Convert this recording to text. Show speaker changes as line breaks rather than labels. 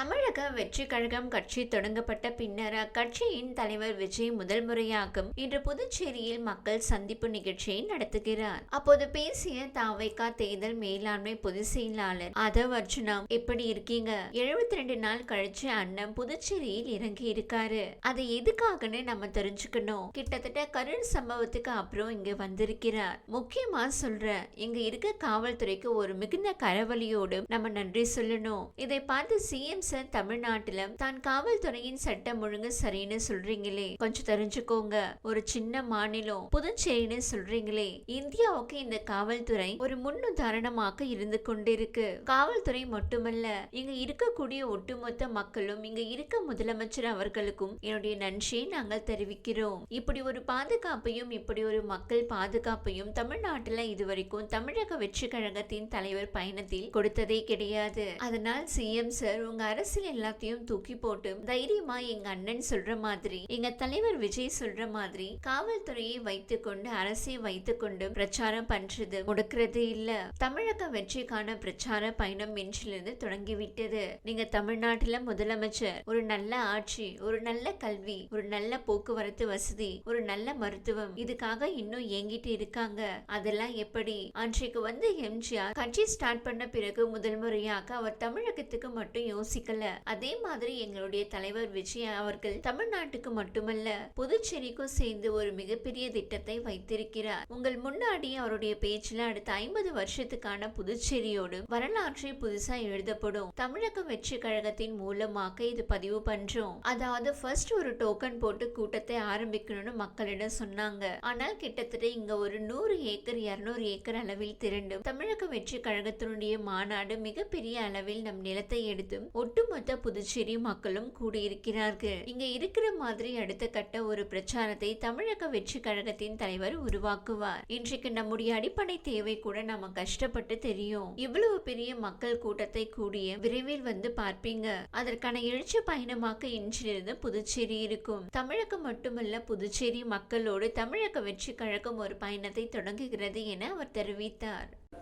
தமிழக வெற்றி கழகம் கட்சி தொடங்கப்பட்ட பின்னர் அக்கட்சியின் தலைவர் விஜய் முதல் முறையாகும் இன்று புதுச்சேரியில் மக்கள் சந்திப்பு நிகழ்ச்சியை நடத்துகிறார். அப்போது பேசிய தாவைக்கா தேர்தல் மேலாண்மை பொதுச் செயலாளர் அதவ் அர்ஜுனா எப்படி இருக்கீங்க? எழுபத்தி ரெண்டு நாள் கழிச்சு அண்ணன் புதுச்சேரியில் இறங்கி இருக்காரு. அது எதுக்காகன்னு நம்ம தெரிஞ்சுக்கணும். கிட்டத்தட்ட கருள் சம்பவத்துக்கு அப்புறம் இங்க வந்திருக்கிறார். முக்கியமா சொல்ற இங்க இருக்க காவல்துறைக்கு ஒரு மிகுந்த கரவழியோடு நம்ம நன்றி சொல்லணும். இதை பார்த்து சிஎம் சார் தமிழ்நாட்டுல தான் காவல்துறையின் சட்டம் ஒழுங்கு சரின்னு சொல்றீங்களே. கொஞ்சம் தெரிஞ்சுக்கோங்க. ஒரு சின்ன மாநிலம் புதுச்சேரின்னு சொல்றீங்களே. இந்தியாவுக்கு இந்த காவல்துறை ஒரு முன்னுதாரணமாக இருந்து கொண்டிருக்கு. காவல்துறை மட்டுமல்ல இங்க இருக்கக்கூடிய ஒட்டுமொத்த மக்களும் இங்க இருக்க முதலமைச்சர் அவர்களுக்கும் என்னுடைய நன்றியை நாங்கள் தெரிவிக்கிறோம். இப்படி ஒரு பாதுகாப்பையும் இப்படி ஒரு மக்கள் பாதுகாப்பையும் தமிழ்நாட்டுல இதுவரைக்கும் தமிழக வெற்றி கழகத்தின் தலைவர் பயணத்தில் கொடுத்ததே கிடையாது. அதனால் சிஎம் சார் உங்க அரசியல் எல்லாத்தையும் தூக்கி போட்டு தைரியமா எங்க அண்ணன் சொல்ற மாதிரி எங்க தலைவர் விஜய் சொல்ற மாதிரி காவல்துறையை வைத்துக்கொண்டு அரசை வைத்துக்கொண்டு பிரச்சாரம் பண்றது முடக்கிறது இல்ல. தமிழக வெற்றிக்கான பிரச்சார பயணம் இன்றிலிருந்து தொடங்கிவிட்டது. நீங்க தமிழ்நாட்டுல முதலமைச்சர் ஒரு நல்ல ஆட்சி ஒரு நல்ல கல்வி ஒரு நல்ல போக்குவரத்து வசதி ஒரு நல்ல மருத்துவம் இதுக்காக இன்னும் ஏங்கிட்டு இருக்காங்க. அதெல்லாம் எப்படி? அன்றைக்கு வந்து எம்ஜிஆர் கட்சி ஸ்டார்ட் பண்ண பிறகு முதல் முறையாக அவர் தமிழகத்துக்கு மட்டும் யோசிக்கல அதே மாதிரி எங்களுடைய தலைவர் விஜய் அவர்கள் தமிழ்நாட்டுக்கு மட்டுமல்ல புதுச்சேரிக்கும் சேர்ந்து ஒரு மிகப்பெரிய திட்டத்தை வைத்திருக்கிறார். உங்கள் முன்னாடி அவருடைய பேச்சில் அடுத்த ஐம்பது வருஷத்துக்கான புதுச்சேரியோடு வரலாற்றை புதுசா எழுதப்படும். தமிழக வெற்றி கழகத்தின் மூலமாக இது பதிவு பண்றோம். அதாவது ஃபர்ஸ்ட் ஒரு டோக்கன் போட்டு கூட்டத்தை ஆரம்பிக்கணும்னு மக்களிடம் சொன்னாங்க. ஆனால் கிட்டத்தட்ட இங்க ஒரு நூறு ஏக்கர் இருநூறு ஏக்கர் அளவில் திரண்டும். தமிழக வெற்றி கழகத்தினுடைய மாநாடு மிகப்பெரிய அளவில் நம் நிலத்தை எடுத்தும் ஒட்டுமொத்த புதுச்சேரி மக்களும் கூடியிருக்கிறார்கள். இங்க இருக்கிற மாதிரி அடுத்த கட்ட ஒரு பிரச்சாரத்தை தமிழக வெற்றி கழகத்தின் தலைவர் உருவாக்குவார். இன்றைக்கு நம்முடைய அடிப்படை தேவை கூட நம்ம கஷ்டப்பட்டு தெரியும். இவ்வளவு பெரிய மக்கள் கூட்டத்தை கூடிய விரைவில் வந்து பார்ப்பீங்க. அதற்கான எழுச்சி பயணமாக இன்றிலிருந்து புதுச்சேரி இருக்கும். தமிழகம் மட்டுமல்ல புதுச்சேரி மக்களோடு தமிழக வெற்றி கழகம் ஒரு பயணத்தை தொடங்குகிறது என அவர் தெரிவித்தார்.